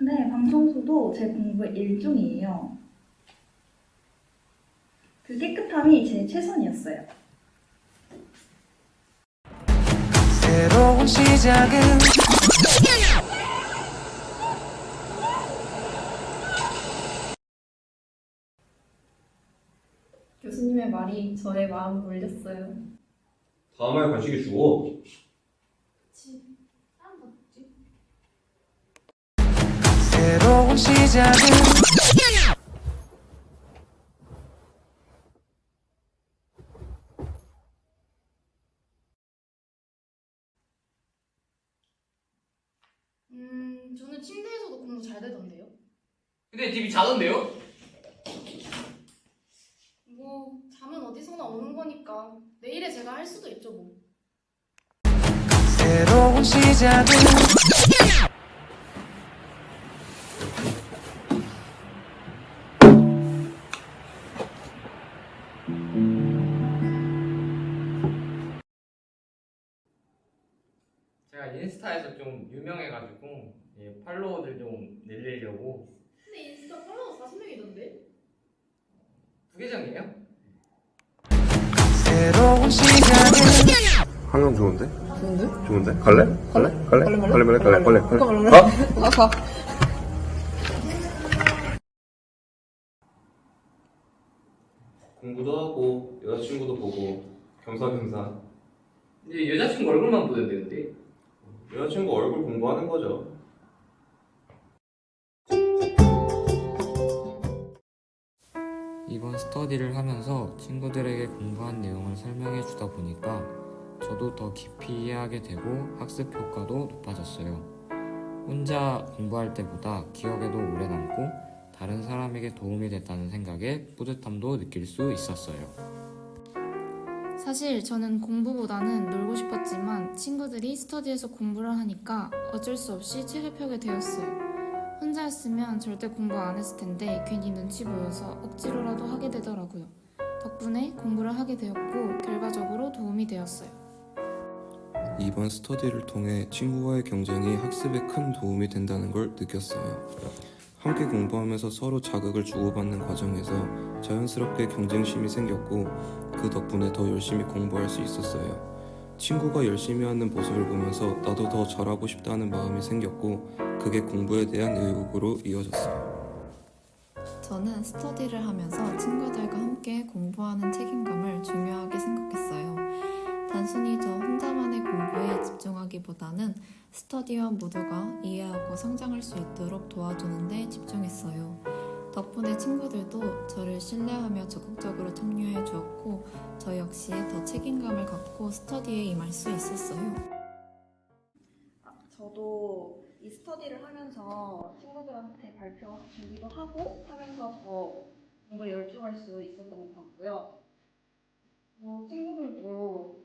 방 청소도 제 공부의 일종이에요. 그 깨끗함이 제 최선이었어요. 새로운 시작은 교수님의 말이 저의 마음을 울렸어요. 다음 할 간식이 주고 시작은 음, 저는 침대에서도 공부 잘 되던데요. 근데 집이 작은데요? 뭐 잠은 어디서나 오는 거니까 내일에 제가 할 수도 있죠 뭐. 새로운 시작은 제가 인스타에서 좀 유명해가지고 예, 팔로워들 좀 늘리려고 근데 인스타 팔로워 40명이던데? 부계정이에요? 새로운 시작은 환경 좋은데? 좋은데? 좋은데? 갈래? 갈래? 갈래? 갈래, 갈래? 갈래? 갈래? 갈래? 갈래? 갈래? 아, 가. 공부도 하고 여자친구도 보고 겸사겸사 이제 여자친구 얼굴만 보면 되는데 여자친구 얼굴 공부하는 거죠. 이번 스터디를 하면서 친구들에게 공부한 내용을 설명해 주다 보니까 저도 더 깊이 이해하게 되고 학습 효과도 높아졌어요. 혼자 공부할 때보다 기억에도 오래 남고 다른 사람에게 도움이 됐다는 생각에 뿌듯함도 느낄 수 있었어요. 사실 저는 공부보다는 놀고 싶었지만 친구들이 스터디에서 공부를 하니까 어쩔 수 없이 책을 펴게 되었어요. 혼자였으면 절대 공부 안 했을 텐데 괜히 눈치 보여서 억지로라도 하게 되더라고요. 덕분에 공부를 하게 되었고 결과적으로 도움이 되었어요. 이번 스터디를 통해 친구와의 경쟁이 학습에 큰 도움이 된다는 걸 느꼈어요. 함께 공부하면서 서로 자극을 주고받는 과정에서 자연스럽게 경쟁심이 생겼고 그 덕분에 더 열심히 공부할 수 있었어요. 친구가 열심히 하는 모습을 보면서 나도 더 잘하고 싶다는 마음이 생겼고 그게 공부에 대한 의욕으로 이어졌어요. 저는 스터디를 하면서 친구들과 함께 공부하는 책임감을 중 하기보다는 스터디와 모두가 이해하고 성장할 수 있도록 도와주는 데 집중했어요. 덕분에 친구들도 저를 신뢰하며 적극적으로 참여해 주었고, 저 역시 더 책임감을 갖고 스터디에 임할 수 있었어요. 저도 이 스터디를 하면서 친구들한테 발표 준비도 하고 하면서 더 공부에 열중할 수 있었던 것 같고요. 뭐 친구들도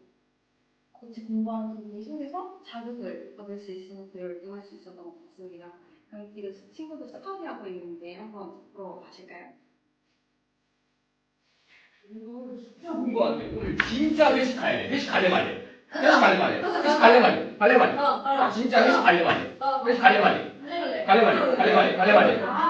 같이 공부하는 분이 속에서 자극을 받을 수 있으면 더 열중할 수 있었던 것 같습니다. 그럼 지금 친구들 스터디하고 있는데 한번 보러 가실까요? 공부 안 돼. 오늘 진짜 회식 가야 돼. 회식 갈래 말래. 회식 갈래 말래. 회식 갈래 말래. 갈래 말래. 아, 진짜 회식 갈래 말래. 회식 갈래 말래. 갈래 말래. 갈래 말래. 갈래 말래.